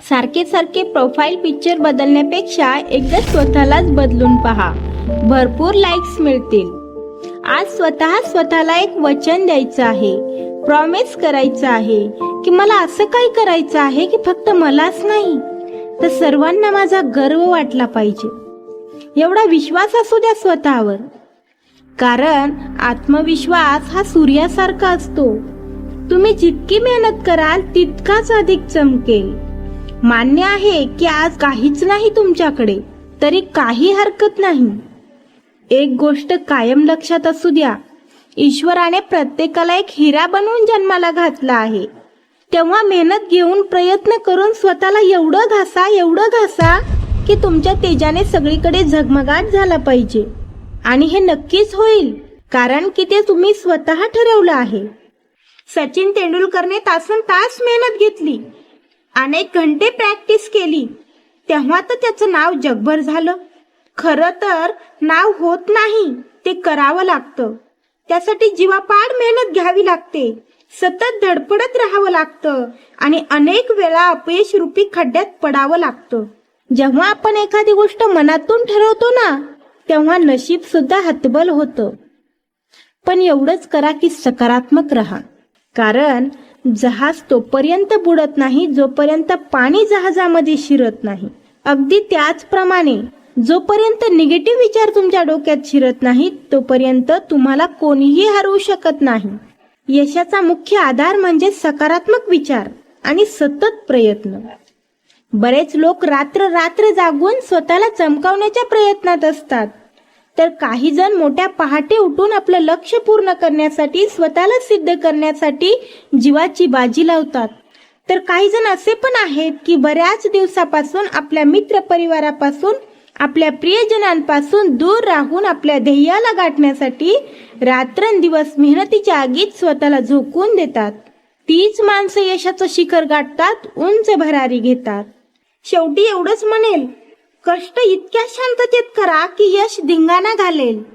सारखे सारखे profile picture बदलण्यापेक्षा एकदा स्वतःलाच बदलून पहा. भरपूर लाईक्स मिळतील. आज स्वतः स्वतःला एक वचन द्यायचं आहे. प्रॉमिस करायचं आहे की मला असं काही करायचं आहे की फक्त मलाच नाही. तर सर्वांना माझा गर्व वाटला पाहिजे. एवढा विश्वास असू द्या स्वतःवर. कारण आत्मविश्वास हा सूर्यासारखा असतो. तुम्ही जितकी मेहनत कराल तितकाच अधिक चमकेल. मान्य आहे की आज काहीच नाही तुमच्याकडे तरी काही हरकत नाही. एक गोष्ट कायम लक्षात असू द्या. ईश्वराने प्रत्येकाला एक हिरा बनवून जन्माला घातला आहे. तेव्हा मेहनत घेऊन प्रयत्न करून स्वतःला एवढं घासा एवढं घासा की तुमच्या तेजाने सगळीकडे झगमगाट झाला पाहिजे. आणि हे नक्कीच होईल कारण की ते तुम्ही स्वतः ठरवलं आहे. सचिन तेंडुलकरने तासन तास मेहनत घेतली. अनेक घंटे प्रॅक्टिस केली. तेव्हा तर त्याचं नाव जगभर झालं. खरं तर नाव होत नाही ते करावं लागतं. त्यासाठी जीवापाड मेहनत घ्यावी लागते. सतत धडपडत राहावं लागतं आणि अनेक वेळा अपयश रूपी खड्ड्यात पडावं लागतं. जेव्हा आपण एखादी गोष्ट मनातून ठरवतो ना तेव्हा नशीब सुद्धा हतबल होतं. पण एवढंच करा की सकारात्मक राहा. कारण जहाज तोपर्यंत बुडत नाही जोपर्यंत पाणी जहाजामध्ये शिरत नाही. अगदी त्याचप्रमाणे जोपर्यंत निगेटिव्ह विचार तुमच्या डोक्यात शिरत नाही तोपर्यंत तुम्हाला कोणीही हरवू शकत नाही. यशाचा मुख्य आधार म्हणजे सकारात्मक विचार आणि सतत प्रयत्न. बरेच लोक रात्र रात्र जागून स्वतःला चमकावण्याच्या प्रयत्नात असतात. तर काही जण मोठ्या पहाटे उठून आपलं लक्ष पूर्ण करण्यासाठी स्वतःला सिद्ध करण्यासाठी जीवाची बाजी लावतात. तर काही जण असे पण आहेत की बऱ्याच दिवसापासून आपल्या मित्र परिवारापासून आपल्या प्रियजनांपासून दूर राहून आपल्या ध्येयाला गाठण्यासाठी रात्रंदिवस मेहनतीच्या आगीत स्वतःला झोकून देतात. तीच माणसं यशाचं शिखर गाठतात उंच भरारी घेतात. शेवटी एवढंच म्हणेल कष्ट इतक्या शांततेत करा की यश धिंगाणा घालेल.